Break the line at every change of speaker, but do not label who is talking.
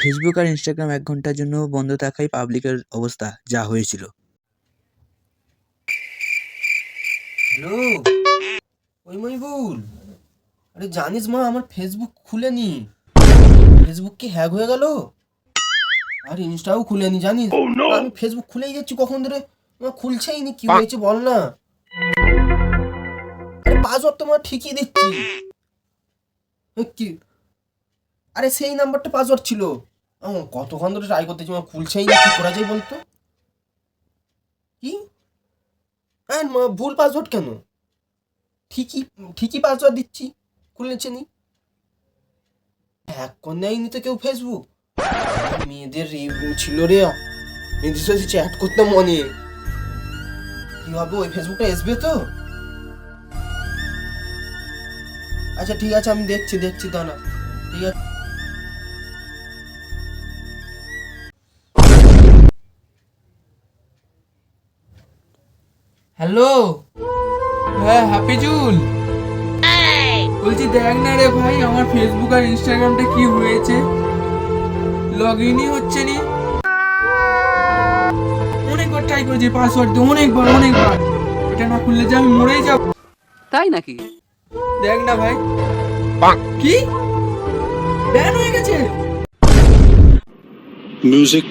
Facebook আর Instagram এক ঘণ্টার জন্য বন্ধ থাকায় পাবলিকের অবস্থা যা হয়েছিল।
হ্যালো? ওই মইবুল আরে জানিস মা আমার ফেসবুক খুলেনি। ফেসবুক কি হ্যাক হয়ে গেল? আর ইনস্টাও খুলেনি জানিস? আমি ফেসবুক খুলেই যাচ্ছি কখন ধরে? আমার খুলছেই নি কি হয়েছে বল না। আরে পাসওয়ার্ড তোমার ঠিকই দিচ্ছি। কি আরে সেই নাম্বারটা পাসওয়ার্ড ছিল। কতক্ষণ ধরে ট্রাই করতেছি আমার খুলছেই না, কি করা যায় বলতো? কি? হ্যাঁ ভুল পাসওয়ার্ড কেন? ঠিকই ঠিকই পাসওয়ার্ড দিচ্ছি খুলেছে নি। হ্যাক নেয়নি তো কেউ ফেসবুক মেয়েদের ছিল রে, মেয়েদের সাথে চ্যাট করতাম মনে কি হবে, ওই ফেসবুকটা আসবে তো? আচ্ছা ঠিক আছে, আমি দেখছি দেখছি, দাঁড়া। ঠিক আছে।
হ্যালো? হ্যাঁ হাফিজুল। বলছি দেখ না রে ভাই আমার ফেসবুক আর ইনস্টাগ্রামটা কি হয়েছে? লগ ইনই হচ্ছে নি। অনেকবার ট্রাই করেছি পাসওয়ার্ড দিয়ে অনেকবার অনেকবার। ওটা না খুললে যে আমি মরেই যাব।
তাই নাকি?
দেখ না ভাই। কি? ব্যান হয়ে গেছে।
Music